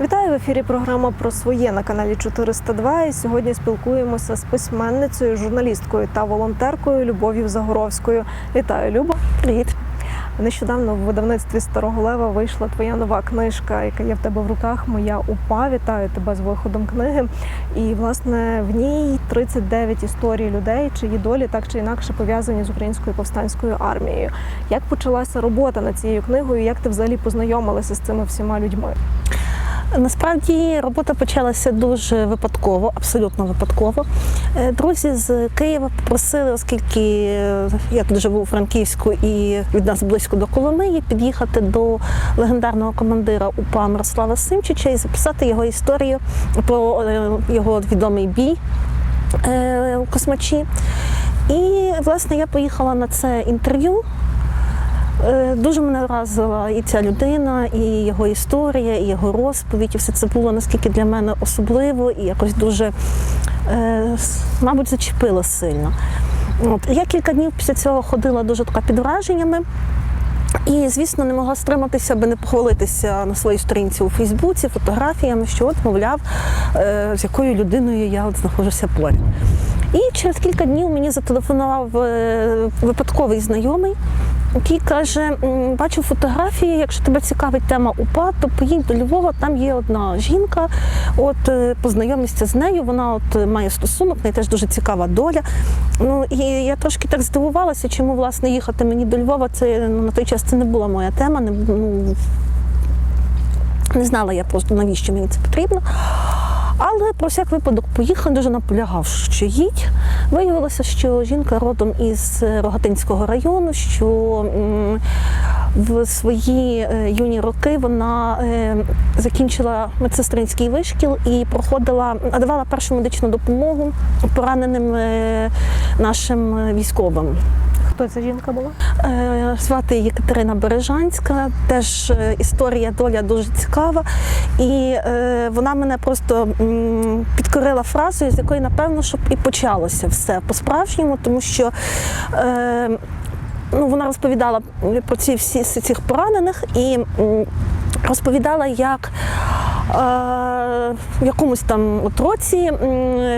Вітаю в ефірі. Програма про своє на каналі 402. І сьогодні спілкуємося з письменницею, журналісткою та волонтеркою Любов'ю Загоровською. Вітаю, Люба. Привіт. Нещодавно в видавництві Старого Лева вийшла твоя нова книжка, яка є в тебе в руках. Моя упа. Вітаю тебе з виходом книги. І власне в ній 39 історій людей, чиї долі так чи інакше пов'язані з українською повстанською армією. Як почалася робота над цією книгою? Як ти взагалі познайомилася з цими всіма людьми? Насправді робота почалася дуже випадково, абсолютно випадково. Е, Друзі з Києва попросили, оскільки е, я тут живу у Франківську і від нас близько до Коломиї, під'їхати до легендарного командира УПА Мирослава Симчича і записати його історію про е, його відомий бій у Космачі. І власне я поїхала на це інтерв'ю. Е, Дуже мене вразила і ця людина, і його історія, і його розповідь. І все це було наскільки для мене особливо і якось дуже, е, мабуть, зачепило сильно. От. Я кілька днів після цього ходила дуже така під враженнями. І, звісно, не могла стриматися, аби не похвалитися на своїй сторінці у Фейсбуці фотографіями, що от, мовляв, е, з якою людиною я от знаходжуся поряд. І через кілька днів мені зателефонував випадковий знайомий, який каже: бачу фотографії, якщо тебе цікавить тема УПА, то поїдь до Львова, там є одна жінка, от е, познайомишся з нею, вона от е, має стосунок, в неї теж дуже цікава доля. Ну і я трошки так здивувалася, чому власне їхати мені до Львова. Це ну, на той час це не була моя тема. Не, ну, не знала я просто навіщо мені це потрібно. Але про всяк випадок поїхав, дуже наполягав, що їдь. Виявилося, що жінка родом із Рогатинського району, що в свої е, юні роки вона е, закінчила медсестринський вишкіл і проходила, давала першу медичну допомогу пораненим е, нашим е, військовим. Хто ця жінка була? Е, Звати її Бережанська. Теж е, історія доля дуже цікава. І е, вона мене просто підкорила фразою, з якої, напевно, щоб і почалося все по-справжньому, тому що. Е, Ну, вона розповідала про ці всі цих поранених і розповідала, як е, в якомусь там от році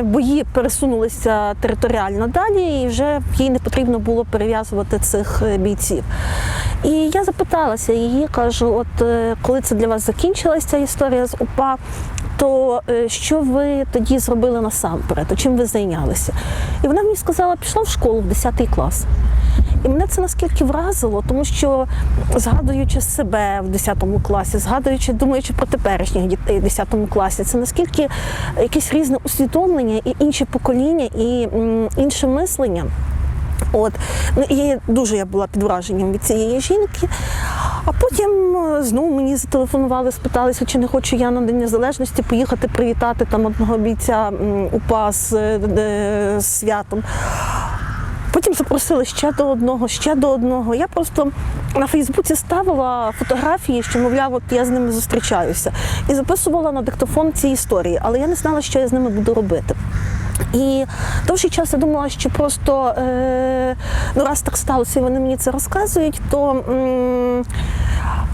бої пересунулися територіально далі, і вже їй не потрібно було перев'язувати цих е, бійців. І я запиталася її, кажу: от е, коли це для вас закінчилася ця історія з УПА, то е, що ви тоді зробили насамперед? Чим ви зайнялися? І вона мені сказала, пішла в школу в 10 клас. І мене це наскільки вразило, тому що згадуючи себе в 10 класі, згадуючи, думаючи про теперішніх дітей в 10 класі, це наскільки якесь різне усвідомлення і інші покоління, і інше мислення. От ну і дуже я була під враженням від цієї жінки. А потім е, знову мені зателефонували, спиталися, чи не хочу я на День Незалежності поїхати привітати там одного бійця УПА з, е, з святом. Потім запросили ще до одного, ще до одного. Я просто на Фейсбуці ставила фотографії, що, мовляв, от я з ними зустрічаюся, і записувала на диктофон ці історії, але я не знала, що я з ними буду робити. І довший час я думала, що просто е, ну раз так сталося, і вони мені це розказують, то м,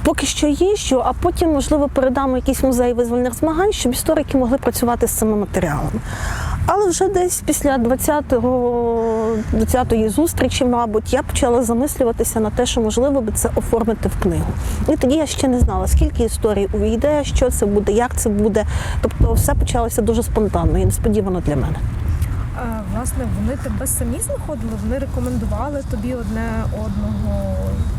поки що їжджу, а потім, можливо, передам якийсь музей визвольних змагань, щоб історики могли працювати з цими матеріалами. Але вже десь після 20-го, 20-ї зустрічі, мабуть, я почала замислюватися на те, що можливо би це оформити в книгу. І тоді я ще не знала, скільки історій увійде, що це буде, як це буде. Тобто все почалося дуже спонтанно і несподівано для мене. Власне, вони тебе самі знаходили, вони рекомендували тобі одне одного.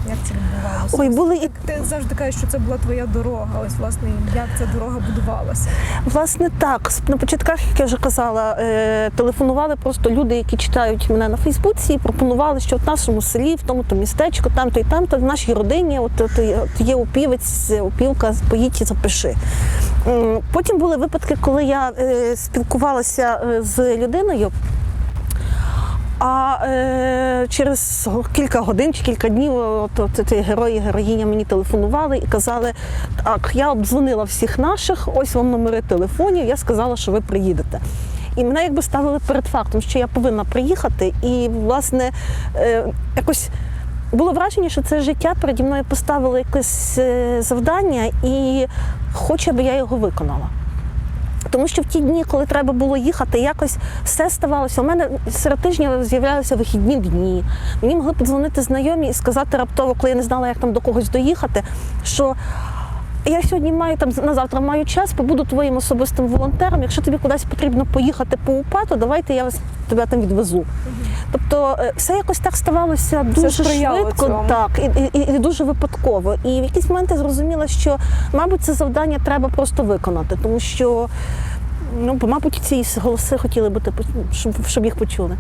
Як це відбувалося? Ой, були і Ти, завжди кажеш, що це була твоя дорога. Ось власне, як ця дорога будувалася. Власне, так. На початках, як я вже казала, е, телефонували просто люди, які читають мене на Фейсбуці, і пропонували, що в нашому селі, в тому-то містечку, там-то і там-то, в нашій родині, от, от, от є опівець, опівка, поїдь і запиши. Потім були випадки, коли я е, спілкувалася е, з людиною. А е, через кілька годин чи кілька днів от, от, ці герої, героїня мені телефонували і казали: так, я обдзвонила всіх наших, ось вам номери телефонів, я сказала, що ви приїдете. І мене якби ставили перед фактом, що я повинна приїхати, і власне е, якось було враження, що це життя переді мною поставило якесь е, завдання і хоче, аби я його виконала. Тому що в ті дні, коли треба було їхати, якось все ставалося. У мене серед тижня з'являлися вихідні дні. Мені могли подзвонити знайомі і сказати раптово, коли я не знала, як там до когось доїхати, що я сьогодні маю там на завтра маю час, побуду твоїм особистим волонтером. Якщо тобі кудись потрібно поїхати по УПА, то давайте я вас тебе там відвезу. Тобто е, все якось так ставалося дуже швидко, цьому. так і, і, і дуже випадково. І в якийсь момент я зрозуміла, що мабуть це завдання треба просто виконати, тому що. Ну, бо, мабуть, ці голоси хотіли бути, щоб, щоб їх почули.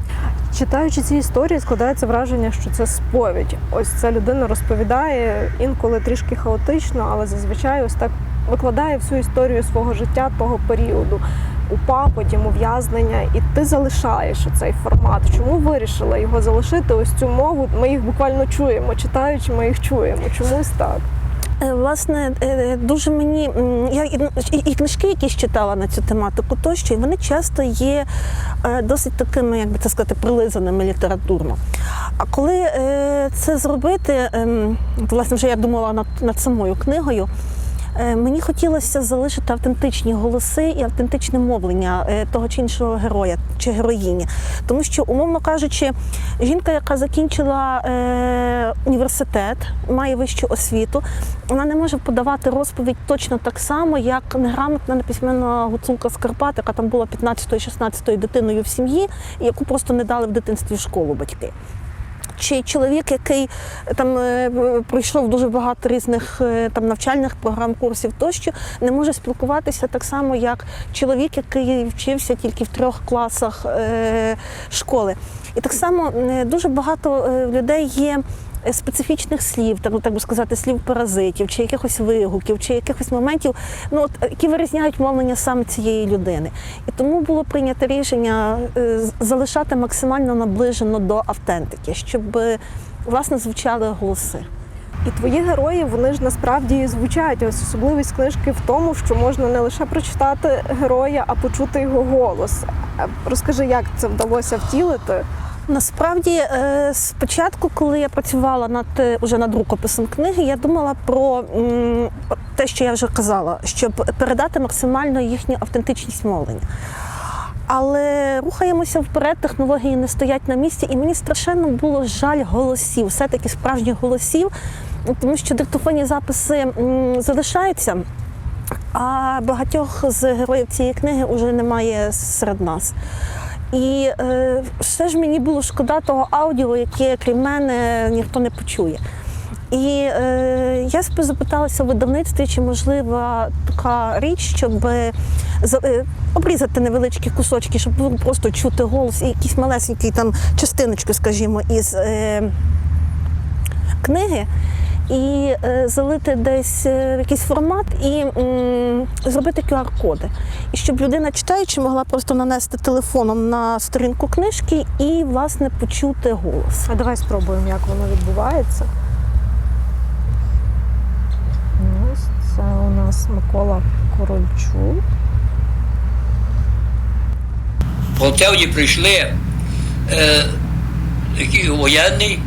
Читаючи ці історії, складається враження, що це сповідь. Ось ця людина розповідає інколи трішки хаотично, але зазвичай ось так викладає всю історію свого життя того періоду. УПА, потім ув'язнення, і ти залишаєш цей формат. Чому вирішила його залишити? Ось цю мову. Ми їх буквально чуємо. Читаючи, ми їх чуємо. Чомусь так. Е, Власне, е, дуже мені я і, і, книжки, які читала на цю тематику, тощо, і вони часто є е, досить такими, як би це сказати, прилизаними літературно. А коли е, це зробити, ем, власне, вже я думала над, над самою книгою. Е, Мені хотілося залишити автентичні голоси і автентичне мовлення е, того чи іншого героя чи героїні. Тому що, умовно кажучи, жінка, яка закінчила е, університет, має вищу освіту, вона не може подавати розповідь точно так само, як неграмотна неписьменна гуцулка з Карпат, яка там була 15-16 дитиною в сім'ї, яку просто не дали в дитинстві в школу батьки. Чи чоловік, який е, там е, пройшов дуже багато різних е, там навчальних програм, курсів тощо, не може спілкуватися так само, як чоловік, який вчився тільки в трьох класах школи. І так само дуже багато людей є. Е, Специфічних слів, так, так би сказати, слів паразитів, чи якихось вигуків, чи якихось моментів, ну от які вирізняють мовлення саме цієї людини. І тому було прийнято рішення е, залишати максимально наближено до автентики, щоб е, власне звучали голоси. І твої герої вони ж насправді звучать. Ось особливість книжки в тому, що можна не лише прочитати героя, а почути його голос. Розкажи, як це вдалося втілити? Насправді, е, спочатку, коли я працювала над е, уже над рукописом книги, я думала про те, що я вже казала, щоб передати максимально їхню автентичність мовлення. Але рухаємося вперед, технології не стоять на місці, і мені страшенно було жаль голосів, все-таки справжніх голосів, тому що диктофонні записи залишаються, а багатьох з героїв цієї книги вже немає серед нас. І е, все ж мені було шкода того аудіо, яке крім мене ніхто не почує. І е, я себе запиталася в видавництві, чи можлива така річ, щоб е, е, обрізати невеличкі кусочки, щоб було просто чути голос і якісь малесенькі там частиночки, скажімо, із е, книги. І е, залити десь е, в якийсь формат і зробити QR-коди. І щоб людина, читаючи, могла просто нанести телефоном на сторінку книжки і, власне, почути голос. А давай спробуємо, як воно відбувається. Ось це у нас Микола Корольчук. В Полтаві прийшли е, воєнний,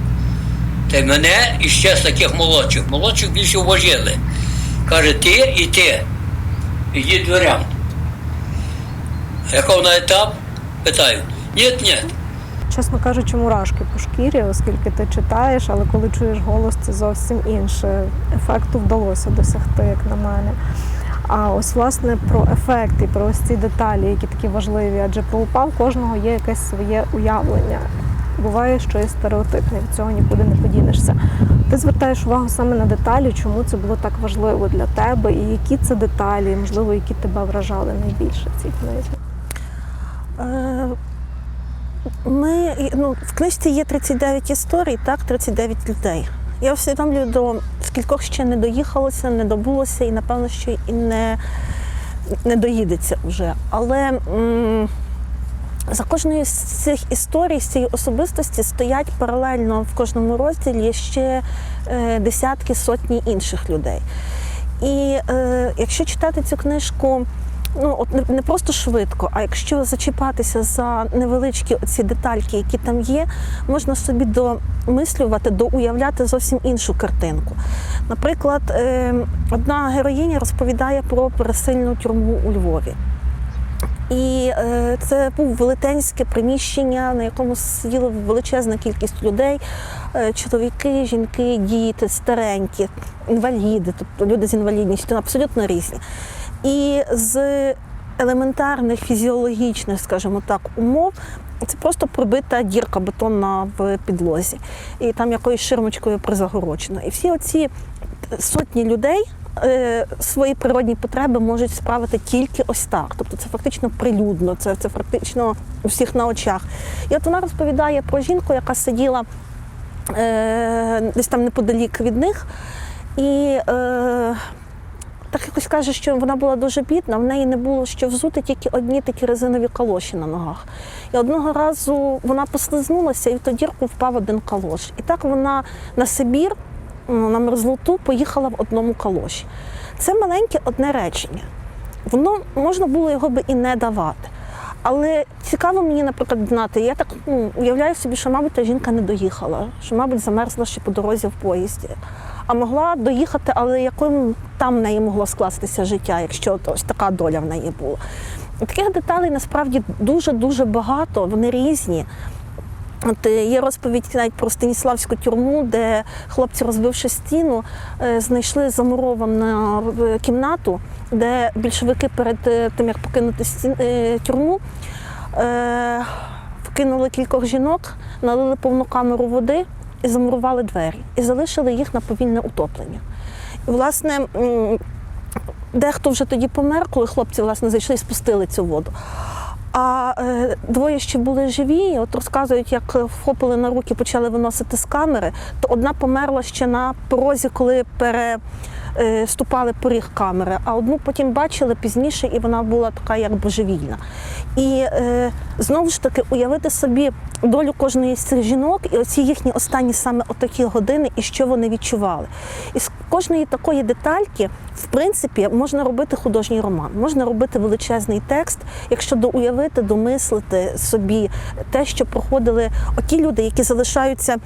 та й мене і ще з таких молодших. Молодших більше уважили. Каже, ти і ти. Ідіть дверям. Якого на етап? Питаю. Ні, ні. Чесно кажучи, мурашки по шкірі, оскільки ти читаєш, але коли чуєш голос, це зовсім інше. Ефекту вдалося досягти, як на мене. А ось власне про ефект і про ось ці деталі, які такі важливі, адже про УПА в кожного є якесь своє уявлення. Буває, що і стереотипне, від цього нікуди не подінешся. Ти звертаєш увагу саме на деталі, чому це було так важливо для тебе, і які це деталі, можливо, які тебе вражали найбільше в цій книзі. Е, Ми, ну, в книжці є 39 історій, так, 39 людей. Я усвідомлюю, до скількох ще не доїхалося, не добулося і, напевно, ще і не, не доїдеться вже. Але м, за кожною з цих історій, з цієї особистості стоять паралельно в кожному розділі ще е, десятки, сотні інших людей. І е, якщо читати цю книжку ну от не, просто швидко, а якщо зачіпатися за невеличкі ці детальки, які там є, можна собі домислювати, доуявляти зовсім іншу картинку. Наприклад, е, одна героїня розповідає про пересильну тюрму у Львові. І е, це був велетенське приміщення, на якому сиділа величезна кількість людей: е, чоловіки, жінки, діти, старенькі, інваліди, тобто люди з інвалідністю абсолютно різні. І з елементарних фізіологічних, скажімо так, умов. Це просто пробита дірка бетонна в підлозі, і там якоюсь ширмочкою призагорочено. І всі оці сотні людей е, свої природні потреби можуть справити тільки ось так. Тобто це фактично прилюдно, це, це фактично у всіх на очах. І от вона розповідає про жінку, яка сиділа е, десь там неподалік від них. І е, так якось каже, що вона була дуже бідна, в неї не було що взути, тільки одні такі резинові калоші на ногах. І одного разу вона послизнулася і в ту дірку впав один калош. І так вона на Сибір, на мерзлоту, поїхала в одному калоші. Це маленьке одне речення. Воно можна було його би і не давати. Але цікаво мені, наприклад, знати, я так ну, уявляю собі, що, мабуть, та жінка не доїхала, що, мабуть, замерзла ще по дорозі в поїзді. А могла доїхати, але яким там в неї могло скластися життя, якщо ось така доля в неї була. Таких деталей насправді дуже-дуже багато, вони різні. От е, є розповідь навіть про Станіславську тюрму, де хлопці, розбивши стіну, е, знайшли замуровану е, кімнату, де більшовики перед тим, як покинути тюрму, вкинули кількох жінок, налили повну камеру води і замурували двері, і залишили їх на повільне утоплення. І, власне, дехто вже тоді помер, коли хлопці власне зайшли і спустили цю воду. А е, двоє ще були живі. От розказують, як вхопили на руки, почали виносити з камери. То одна померла ще на порозі, коли переступали поріг камери, а одну потім бачили пізніше, і вона була така, як божевільна. І е, знову ж таки уявити собі долю кожної з цих жінок і оці їхні останні саме отакі години, і що вони відчували. І з кожної такої детальки, в принципі, можна робити художній роман, можна робити величезний текст, якщо доуявити, домислити собі те, що проходили оті люди, які залишаються.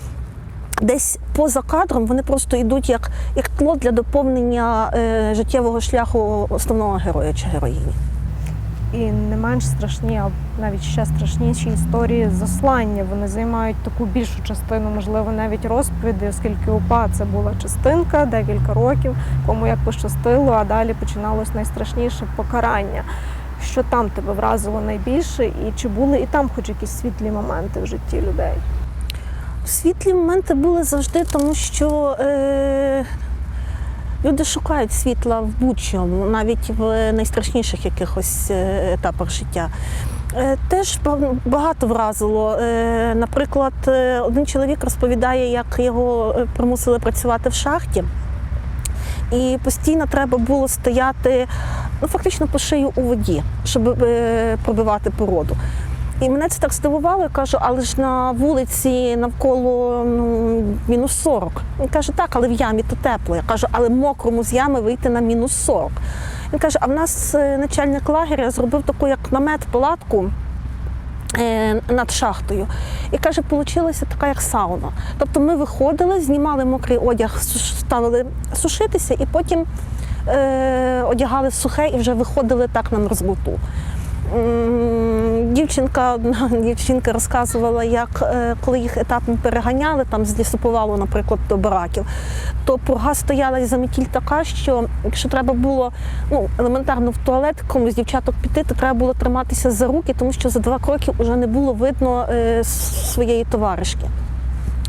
Десь поза кадром вони просто йдуть як, як тло для доповнення е, життєвого шляху основного героя чи героїні. І не менш страшні, а навіть ще страшніші історії заслання. Вони займають таку більшу частину, можливо, навіть розповіді, оскільки УПА це була частинка, декілька років, кому як пощастило, а далі починалось найстрашніше покарання. Що там тебе вразило найбільше, і чи були і там хоч якісь світлі моменти в житті людей? Світлі моменти були завжди, тому що е, люди шукають світла в будь-чому, навіть в найстрашніших якихось е, етапах життя. Е, Теж багато вразило. Е, Наприклад, е, один чоловік розповідає, як його е, примусили працювати в шахті. І постійно треба було стояти ну, фактично по шию у воді, щоб пробивати породу. І мене це так здивувало, я кажу, але ж на вулиці навколо ну, мінус 40. Він каже, так, але в ямі то тепло. Я кажу, але мокрому з ями вийти на мінус 40. Він каже, а в нас е, начальник лагеря зробив таку, як намет, палатку. е, Над шахтою. І каже, получилася така, як сауна. Тобто ми виходили, знімали мокрий одяг, ставили сушитися, і потім е, одягали сухе і вже виходили так на мерзлоту. Дівчинка, одна дівчинка розказувала, як е, коли їх етапом переганяли там з наприклад, до бараків, то пурга стояла і заметіль така, що якщо треба було ну, елементарно в туалет комусь дівчаток піти, то треба було триматися за руки, тому що за два кроки вже не було видно е, своєї товаришки.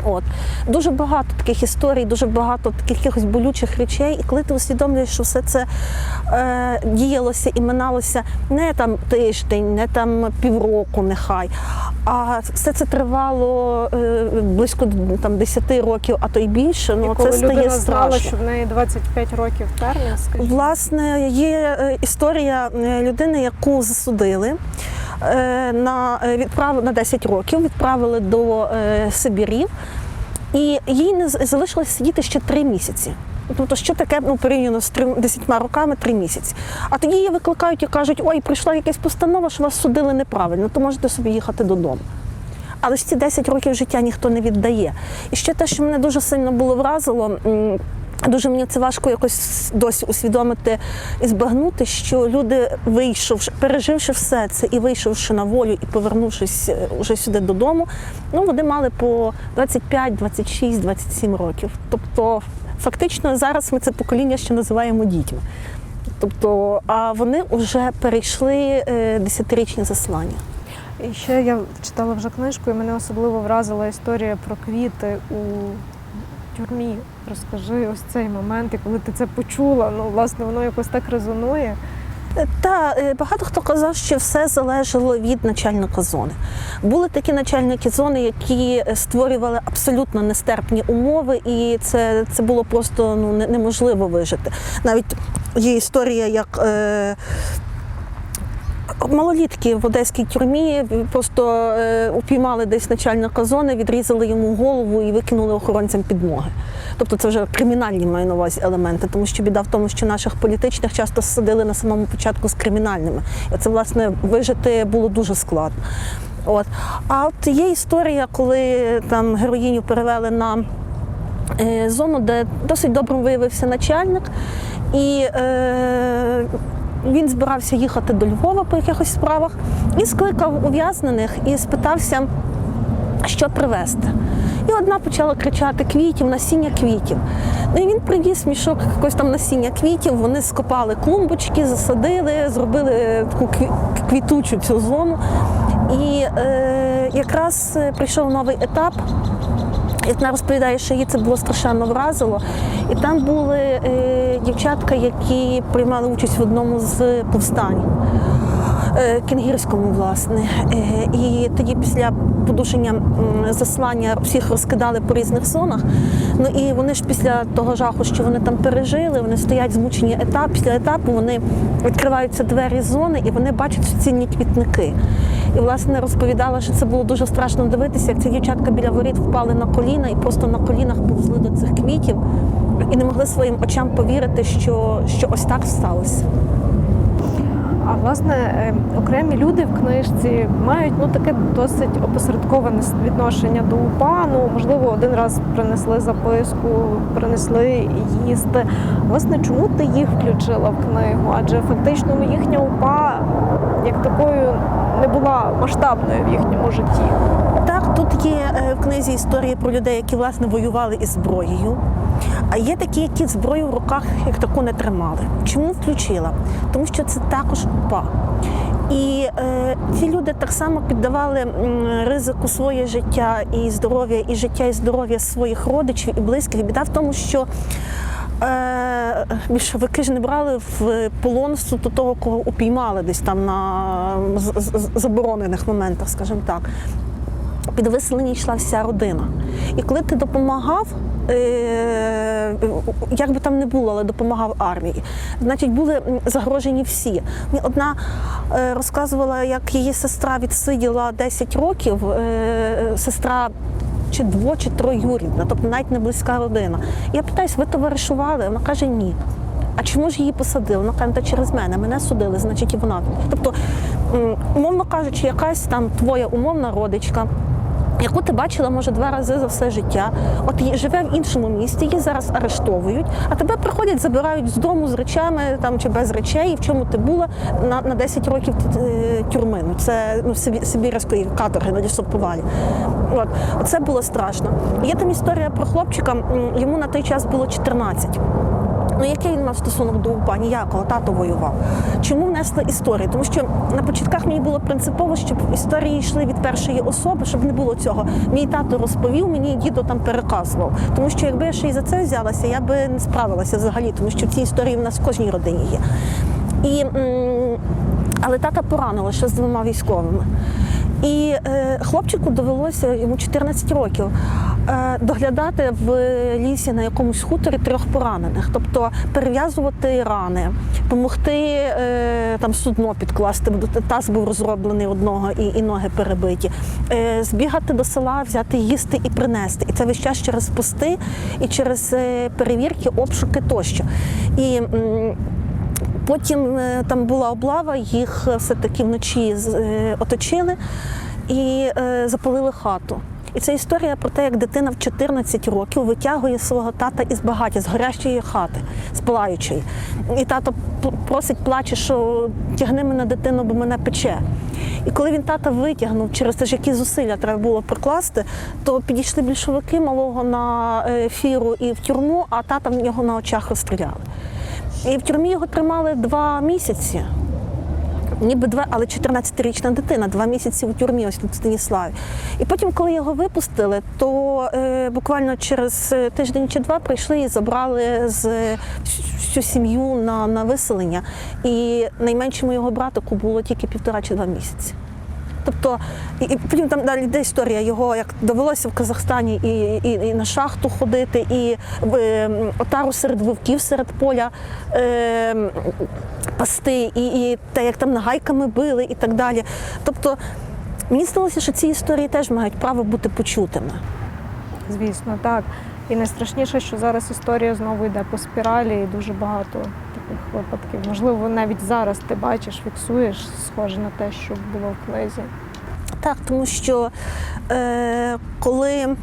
От дуже багато таких історій, дуже багато таких якихось болючих речей. І коли ти усвідомлюєш, що все це е, діялося і миналося не там тиждень, не там півроку, нехай, а все це тривало е, близько там 10 років, а то й більше. Ну і коли це стає людина знала, страшно. що в неї 25 років термін, скажімо. Власне, є е, історія е, людини, яку засудили на е, відправ на 10 років, відправили до е, Сибірів, і їй не залишилось сидіти ще 3 місяці. Тобто, що таке ну, порівняно з трьом- 10 роками, 3 місяці. А тоді її викликають і кажуть, ой, прийшла якась постанова, що вас судили неправильно, то можете собі їхати додому. Але ж ці 10 років життя ніхто не віддає. І ще те, що мене дуже сильно було вразило. Дуже мені це важко якось досі усвідомити і збагнути, що люди, вийшовши, переживши все це і вийшовши на волю і повернувшись е, уже сюди додому, ну вони мали по 25, 26, 27 років. Тобто, фактично, зараз ми це покоління ще називаємо дітьми. Тобто, а вони вже перейшли е, десятирічні заслання. І ще я читала вже книжку, і мене особливо вразила історія про квіти у тюрмі. Розкажи ось цей момент, і коли ти це почула, ну власне воно якось так резонує. Та е, багато хто казав, що все залежало від начальника зони. Були такі начальники зони, які е, створювали абсолютно нестерпні умови, і це, це було просто ну, неможливо вижити. Навіть є історія, як. Е, Малолітки в одеській тюрмі просто е, упіймали десь начальника зони, відрізали йому голову і викинули охоронцям під ноги. Тобто це вже кримінальні маю на увазі елементи, тому що біда в тому, що наших політичних часто садили на самому початку з кримінальними. Це, власне, вижити було дуже складно. От. А от є історія, коли там героїню перевели на е, зону, де досить добрим виявився начальник. І е, він збирався їхати до Львова по якихось справах і скликав ув'язнених і спитався, що привезти. І одна почала кричати квітів, насіння квітів. Ну і він привіз мішок якось там насіння квітів. Вони скопали клумбочки, засадили, зробили таку кві- квітучу цю зону. І е, якраз е, прийшов новий етап. Вона розповідає, що її це було страшенно вразило. І там були е, дівчатка, які приймали участь в одному з повстань. Е, Кенгірському, власне. Е, І тоді після подушення заслання всіх розкидали по різних зонах. Ну і вони ж після того жаху, що вони там пережили, вони стоять змучені етап. Після етапу вони відкриваються двері зони і вони бачать суцільні квітники. І власне розповідала, що це було дуже страшно дивитися, як ці дівчатка біля воріт впали на коліна і просто на колінах повзли до цих квітів і не могли своїм очам повірити, що, що ось так сталося. А власне, е, окремі люди в книжці мають ну таке досить опосередковане відношення до УПА. Ну можливо, один раз принесли записку, принесли їсти. Власне, чому ти їх включила в книгу? Адже фактично ну, їхня УПА як такою не була масштабною в їхньому житті. Так, тут є е, в книзі історії про людей, які власне воювали із зброєю. А є такі, які зброю в руках як таку не тримали. Чому включила? Тому що це також УПА. І е, ці люди так само піддавали ризику своє життя і здоров'я, і життя і здоров'я своїх родичів і близьких. Біда в тому, що е, більшовики ж не брали в полон суто того, кого упіймали десь там на заборонених моментах, скажімо так. Під виселення йшла вся родина. І коли ти допомагав, е, як би там не було, але допомагав армії, значить були загрожені всі. Мені Одна е, розказувала, як її сестра відсиділа 10 років, е, сестра. Чи дво, чи троюрідна, тобто навіть не близька родина. Я питаюсь, ви товаришували? Вона каже, ні. А чому ж її посадили? Вона каже, та через мене, мене судили, значить і вона. Тобто, умовно кажучи, якась там твоя умовна родичка. Яку ти бачила, може, два рази за все життя, от живе в іншому місті, її зараз арештовують, а тебе приходять, забирають з дому з речами там чи без речей, в чому ти була на, на 10 років е, тюрми. Ну це ну сибірської каторги на лісоповалі. От це було страшно. Є там історія про хлопчика, йому на той час було 14. Ну, який він мав стосунок до УПА? Ніякого, тато воював. Чому внесли історію? Тому що на початках мені було принципово, щоб історії йшли від першої особи, щоб не було цього. Мій тато розповів, мені дідо там переказував. Тому що якби я ще й за це взялася, я би не справилася взагалі, тому що ці історії в нас в кожній родині є. І, але тата поранила ще з двома військовими. І е, хлопчику довелося йому 14 років доглядати в лісі на якомусь хуторі трьох поранених, тобто перев'язувати рани, допомогти е, там судно підкласти, бо таз був розроблений одного і, і ноги перебиті. Е, збігати до села, взяти їсти і принести. І це весь час через пости і через е, перевірки, обшуки тощо. І Потім е, там була облава, їх е, все-таки вночі е, оточили і е, запалили хату. І це історія про те, як дитина в 14 років витягує свого тата із багаття, з горящої хати, з палаючої. І тато просить, плаче, що тягни мене дитину, бо мене пече. І коли він тата витягнув, через те ж які зусилля треба було прикласти, то підійшли більшовики малого на е, фіру і в тюрму, а тата в нього на очах розстріляли. І в тюрмі його тримали два місяці. Ніби два, але 14-річна дитина, два місяці у тюрмі, ось тут Станіславі. І потім, коли його випустили, то е, буквально через е, тиждень чи два прийшли і забрали з всю сім'ю на, на виселення. І найменшому його братику було тільки півтора чи два місяці. Тобто, і, і потім там далі йде історія. Його як довелося в Казахстані і, і, і на шахту ходити, і в е, отару серед вовків серед поля е, пасти, і, і те, як там нагайками били, і так далі. Тобто, мені здалося, що ці історії теж мають право бути почутими. Звісно, так. І найстрашніше, що зараз історія знову йде по спіралі, і дуже багато таких випадків. Можливо, навіть зараз ти бачиш, фіксуєш, схоже на те, що було в книзі. Так, тому що е, коли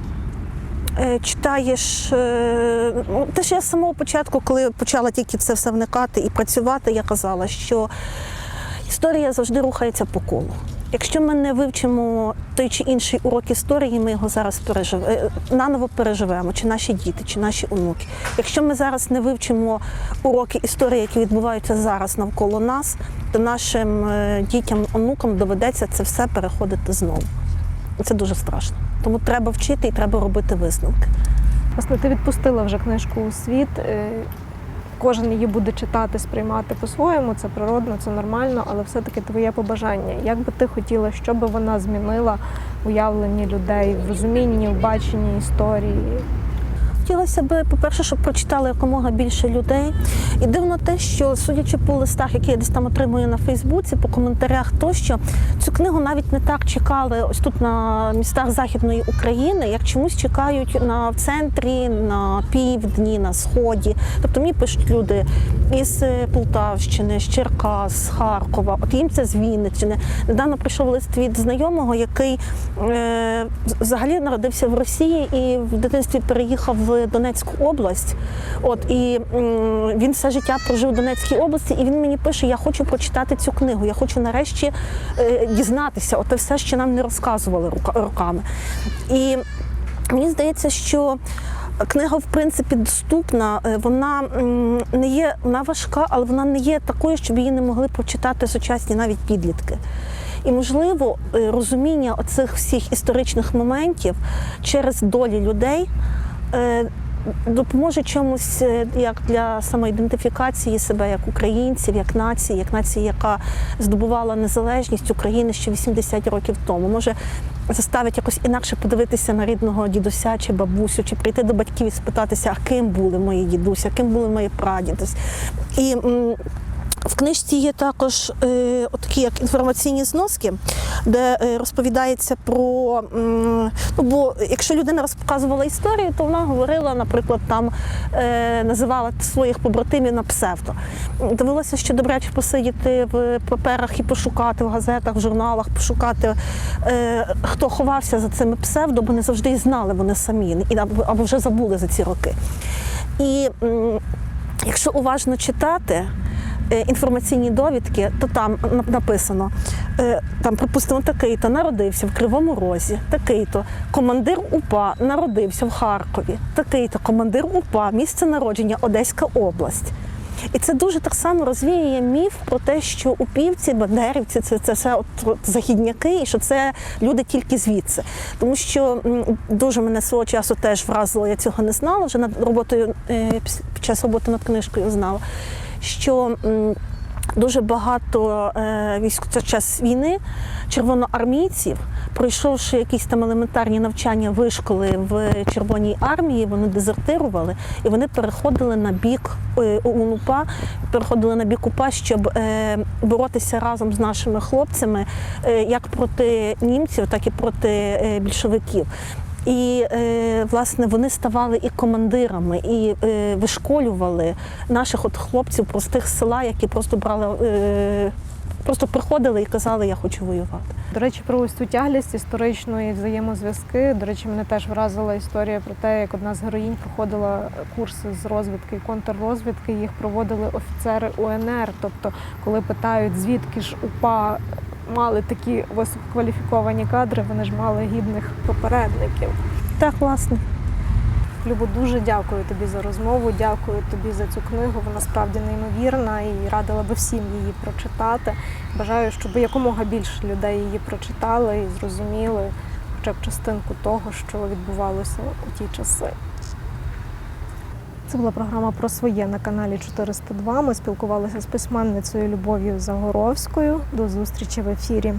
е, читаєш, е, ну, те ж я з самого початку, коли почала тільки це все вникати і працювати, я казала, що історія завжди рухається по колу. Якщо ми не вивчимо той чи інший урок історії, ми його зараз пережив... е, наново переживемо, чи наші діти, чи наші онуки. Якщо ми зараз не вивчимо уроки історії, які відбуваються зараз навколо нас, то нашим е, дітям, онукам доведеться це все переходити знову. Це дуже страшно. Тому треба вчити і треба робити висновки. Власне, ти відпустила вже книжку у світ. Кожен її буде читати, сприймати по-своєму, це природно, це нормально, але все-таки твоє побажання. Як би ти хотіла, щоб вона змінила уявлення людей в розумінні, в баченні історії? Хотілося б, по-перше, щоб прочитали якомога більше людей. І дивно те, що судячи по листах, які я десь там отримую на Фейсбуці, по коментарях, тощо цю книгу навіть не так чекали ось тут на містах Західної України, як чомусь чекають на в центрі, на півдні, на сході. Тобто мені пишуть люди із е, Полтавщини, з Черкас, з Харкова. От їм це з Вінниччини. Недавно прийшов лист від знайомого, який е, взагалі народився в Росії і в дитинстві переїхав в Донецьку область. От і він все життя прожив в Донецькій області, і він мені пише: Я хочу прочитати цю книгу. Я хочу нарешті е, дізнатися, оте все, що нам не розказували роками. І мені здається, що. Книга, в принципі, доступна. Е, Вона не є вона важка, але вона не є такою, щоб її не могли прочитати сучасні навіть підлітки. І, можливо, е, розуміння оцих всіх історичних моментів через долі людей допоможе чомусь е, як для самоідентифікації себе як українців, як нації, як нації, яка здобувала незалежність України ще 80 років тому. Може заставить якось інакше подивитися на рідного дідуся чи бабусю, чи прийти до батьків і спитатися, а ким були мої дідуся, ким були мої прадідусь. І в книжці є також е, такі як інформаційні зноски, де е, розповідається про м, ну, бо якщо людина розказувала історію, то вона говорила, наприклад, там е, називала своїх побратимів на псевдо. Довелося ще добряче посидіти в паперах і пошукати в газетах, в журналах, пошукати, е, хто ховався за цими псевдо, бо не завжди і знали вони самі, і або, вже забули за ці роки. І м, якщо уважно читати інформаційні довідки, то там написано, е, там, припустимо, такий-то народився в Кривому Розі, такий-то командир УПА народився в Харкові, такий-то командир УПА, місце народження Одеська область. І це дуже так само розвіює міф про те, що упівці, бандерівці це, це все от західняки, і що це люди тільки звідси. Тому що дуже мене свого часу теж вразило, я цього не знала, вже над роботою е, під час роботи над книжкою знала, що Дуже багато е, військ це час війни червоноармійців, пройшовши якісь там елементарні навчання вишколи в Червоній армії, вони дезертирували і вони переходили на бік е, УНУПА, переходили на бік УПА, щоб е, боротися разом з нашими хлопцями як проти німців, так і проти більшовиків. І е, власне вони ставали і командирами, і е, вишколювали наших от хлопців простих села, які просто брали, е, просто приходили і казали, я хочу воювати. До речі, про ось цю тяглість історичної взаємозв'язки. До речі, мене теж вразила історія про те, як одна з героїнь проходила курси з розвідки і контррозвідки. Їх проводили офіцери УНР. Тобто, коли питають, звідки ж УПА мали такі висококваліфіковані кадри, вони ж мали гідних попередників. Так, власне. Любо, дуже дякую тобі за розмову. Дякую тобі за цю книгу. Вона справді неймовірна і радила би всім її прочитати. Бажаю, щоб якомога більше людей її прочитали і зрозуміли хоча б частинку того, що відбувалося у ті часи. Це була програма про своє на каналі 402. Ми спілкувалися з письменницею Любов'ю Загоровською. До зустрічі в ефірі.